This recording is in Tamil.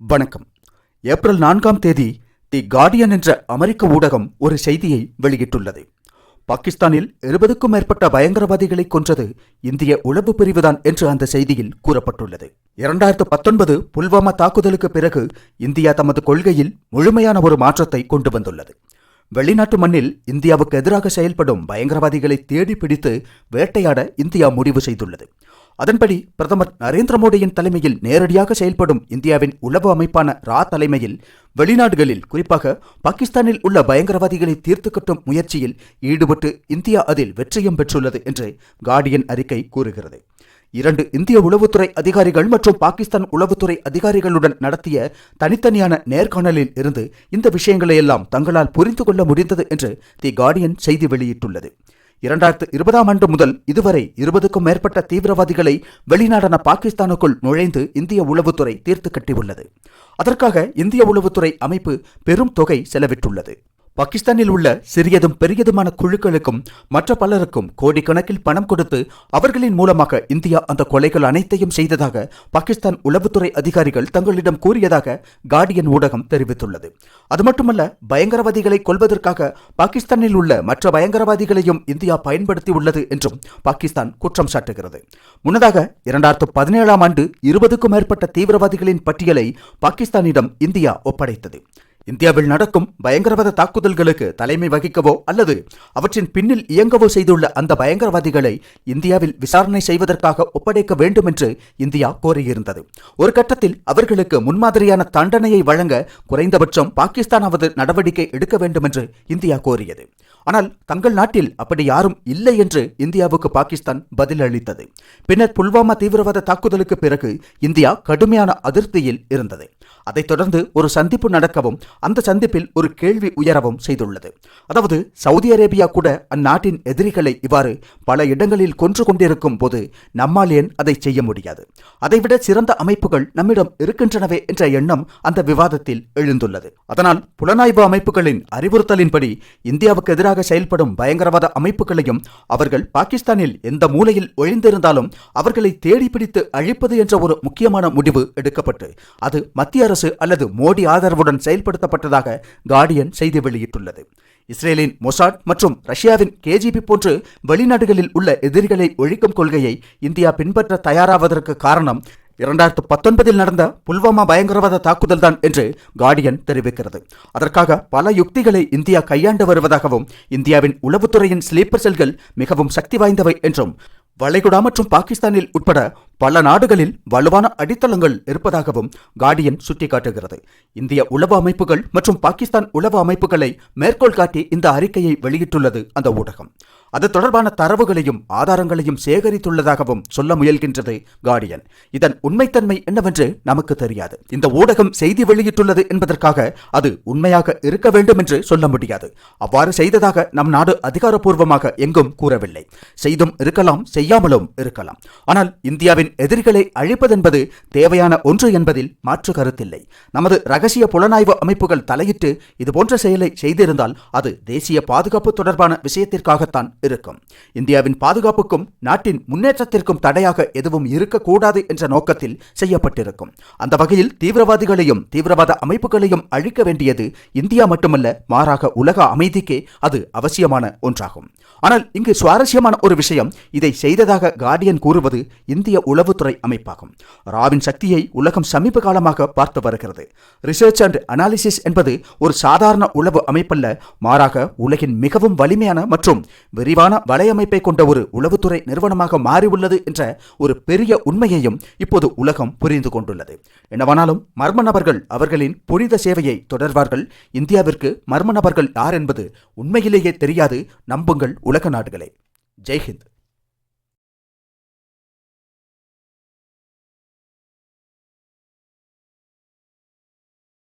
வணக்கம். ஏப்ரல் நான்காம் தேதி தி கார்டியன் என்ற அமெரிக்க ஊடகம் ஒரு செய்தியை வெளியிட்டுள்ளது. பாகிஸ்தானில் இருபதுக்கும் மேற்பட்ட பயங்கரவாதிகளை கொன்றது இந்திய உளவு பிரிவுதான் என்று அந்த செய்தியில் கூறப்பட்டுள்ளது. இரண்டாயிரத்து பத்தொன்பது புல்வாமா தாக்குதலுக்கு பிறகு இந்தியா தமது கொள்கையில் முழுமையான ஒரு மாற்றத்தை கொண்டு வந்துள்ளது. வெளிநாட்டு மண்ணில் இந்தியாவுக்கு எதிராக செயல்படும் பயங்கரவாதிகளை தேடி பிடித்து வேட்டையாட இந்தியா முடிவு செய்துள்ளது. அதன்படி பிரதமர் நரேந்திர மோடியின் தலைமையில் நேரடியாக செயல்படும் இந்தியாவின் உளவு அமைப்பான ரா தலைமையில் வெளிநாடுகளில் குறிப்பாக பாகிஸ்தானில் உள்ள பயங்கரவாதிகளை தீர்த்து கட்டும் முயற்சியில் ஈடுபட்டு இந்தியா அதில் வெற்றியும் பெற்றுள்ளது என்று கார்டியன் அறிக்கை கூறுகிறது. இரண்டு இந்திய உளவுத்துறை அதிகாரிகள் மற்றும் பாகிஸ்தான் உளவுத்துறை அதிகாரிகளுடன் நடத்திய தனித்தனியான நேர்காணலில் இருந்து இந்த விஷயங்களை எல்லாம் தங்களால் புரிந்து கொள்ள முடிந்தது என்று தி கார்டியன் செய்தி வெளியிட்டுள்ளது. இரண்டாயிரத்து இருபதாம் ஆண்டு முதல் இதுவரை இருபதுக்கும் மேற்பட்ட தீவிரவாதிகளை வெளிநாடான பாகிஸ்தானுக்குள் நுழைந்து இந்திய உளவுத்துறை தீர்த்து கட்டியுள்ளது. அதற்காக இந்திய உளவுத்துறை அமைப்பு பெரும் தொகை செலவிட்டுள்ளது. பாகிஸ்தானில் உள்ள சிறியதும் பெரியதுமான குழுக்களுக்கும் மற்ற பலருக்கும் கோடிக்கணக்கில் பணம் கொடுத்து அவர்களின் மூலமாக இந்தியா அந்த கொலைகள் அனைத்தையும் செய்ததாக பாகிஸ்தான் உளவுத்துறை அதிகாரிகள் தங்களிடம் கூறியதாக கார்டியன் ஊடகம் தெரிவித்துள்ளது. அது மட்டுமல்ல பயங்கரவாதிகளை கொல்வதற்காக பாகிஸ்தானில் உள்ள மற்ற பயங்கரவாதிகளையும் இந்தியா பயன்படுத்தி உள்ளது என்றும் பாகிஸ்தான் குற்றம் சாட்டுகிறது. முன்னதாக இரண்டாயிரத்து பதினேழாம் ஆண்டு இருபதுக்கும் மேற்பட்ட தீவிரவாதிகளின் பட்டியலை பாகிஸ்தானிடம் இந்தியா ஒப்படைத்தது. இந்தியாவில் நடக்கும் பயங்கரவாத தாக்குதல்களுக்கு தலைமை வகிக்கவோ அல்லது அவற்றின் பின்னில் இயங்கவோ செய்துள்ள அந்த பயங்கரவாதிகளை இந்தியாவில் விசாரணை செய்வதற்காக ஒப்படைக்க வேண்டும் என்று இந்தியா கோரியிருந்தது. ஒரு கட்டத்தில் அவர்களுக்கு முன்மாதிரியான தண்டனையை வழங்க குறைந்தபட்சம் பாகிஸ்தானாவது நடவடிக்கை எடுக்க வேண்டும் என்று இந்தியா கோரியது. ஆனால் தங்கள் நாட்டில் அப்படி யாரும் இல்லை என்று இந்தியாவுக்கு பாகிஸ்தான் பதில் அளித்தது. பின்னர் புல்வாமா தீவிரவாத தாக்குதலுக்கு பிறகு இந்தியா கடுமையான அதிருப்தியில் இருந்தது. அதைத் தொடர்ந்து ஒரு சந்திப்பு நடக்கவும் அந்த சந்திப்பில் ஒரு கேள்வி உயரவும் செய்துள்ளது. அதாவது சவுதி அரேபியா கூட அந்நாட்டின் எதிரிகளை இவ்வாறு பல இடங்களில் கொன்று கொண்டிருக்கும் போது நம்மால் ஏன் அதை செய்ய முடியாது? அதைவிட சிறந்த அமைப்புகள் நம்மிடம் இருக்கின்றனவே என்ற எண்ணம் அந்த விவாதத்தில் எழுந்துள்ளது. அதனால் புலனாய்வு அமைப்புகளின் அறிவுறுத்தலின்படி இந்தியாவுக்கு எதிராக செயல்படும் பயங்கரவாத அமைப்புகளையும் அவர்கள் பாகிஸ்தானில் எந்த மூலையில் ஒழிந்திருந்தாலும் அவர்களை தேடி பிடித்து அழிப்பது என்ற ஒரு முக்கியமான முடிவு எடுக்கப்பட்டு அது மத்திய அரசு அல்லது மோடி ஆதரவுடன் செயல்படுத்தப்பட்டதாக கார்டியன் செய்தி வெளியிட்டுள்ளது. இஸ்ரேலின் மொசாட் மற்றும் ரஷ்யாவின் கேஜிபி போன்று வெளிநாடுகளில் உள்ள எதிரிகளை ஒழிக்கும் கொள்கையை இந்தியா பின்பற்ற தயாராவதற்கு காரணம் இரண்டாயிரத்து பத்தொன்பதில் நடந்த புல்வாமா பயங்கரவாத தாக்குதல் தான் என்று கார்டியன் தெரிவிக்கிறது. அதற்காக பல யுக்திகளை இந்தியா கையாண்டு வருவதாகவும் இந்தியாவின் உளவுத்துறையின் ஸ்லீப்பர் செல்கள் மிகவும் சக்தி வாய்ந்தவை என்றும் வளைகுடா மற்றும் பாகிஸ்தானில் உட்பட பல நாடுகளில் வலுவான அடித்தளங்கள் இருப்பதாகவும் கார்டியன் சுட்டிக்காட்டுகிறது. இந்திய உளவு அமைப்புகள் மற்றும் பாகிஸ்தான் உளவு அமைப்புகளை மேற்கோள் காட்டி இந்த அறிக்கையை வெளியிட்டுள்ளது அந்த ஊடகம். அது தொடர்பான தரவுகளையும் ஆதாரங்களையும் சேகரித்துள்ளதாகவும் சொல்ல முயல்கின்றது கார்டியன் இதன் உண்மைத்தன்மை என்னவென்று நமக்கு தெரியாது. இந்த ஊடகம் செய்தி வெளியிட்டுள்ளது என்பதற்காக அது உண்மையாக இருக்க வேண்டும் என்று சொல்ல முடியாது. அவ்வாறு செய்ததாக நம் நாடு அதிகாரப்பூர்வமாக எங்கும் கூறவில்லை. செய்தும் இருக்கலாம் செய்யாமலும் இருக்கலாம். ஆனால் இந்தியாவின் எதிரிகளை அழிப்பதென்பது தேவையான ஒன்று என்பதில் மாற்று கருத்தில்லை. நமது ரகசிய புலனாய்வு அமைப்புகள் தலையிட்டு இதுபோன்ற செயலை செய்திருந்தால் அது தேசிய பாதுகாப்பு தொடர்பான விஷயத்திற்காகத்தான் இருக்கும். இந்தியாவின் பாதுகாப்புக்கும் நாட்டின் முன்னேற்றத்திற்கும் தடையாக எதுவும் இருக்கக்கூடாது என்ற நோக்கத்தில் செய்யப்பட்டிருக்கும். அந்த வகையில் தீவிரவாதிகளையும் தீவிரவாத அமைப்புகளையும் அழிக்க வேண்டியது இந்தியா மட்டுமல்ல மாறாக உலக அமைதிக்கே அது அவசியமான ஒன்றாகும். ஆனால் இங்கு சுவாரஸ்யமான ஒரு விஷயம் இதை செய்ததாக கார்டியன் கூறுவது இந்திய உலக உளவுத்துறை அமைப்பாகும். ராவின் சக்தியை உலகம் சமீப காலமாக பார்த்து வருகிறது. ரிசர்ச் அண்ட் அனாலிசிஸ் என்பது ஒரு சாதாரண உளவு அமைப்பல்ல. மாறாக உலகின் மிகவும் வலிமையான மற்றும் விரிவான வலையமைப்பை கொண்ட ஒரு உளவுத்துறை நிறுவனமாக மாறியுள்ளது என்ற ஒரு பெரிய உண்மையையும் இப்போது உலகம் புரிந்து கொண்டுள்ளது. என்னவானாலும் மர்ம நபர்கள் அவர்களின் புனித சேவையை தொடர்வார்கள். இந்தியாவிற்கு மர்ம நபர்கள் யார் என்பது உண்மையிலேயே தெரியாது. நம்புங்கள் உலக நாடுகளே. ஜெய்ஹிந்த்.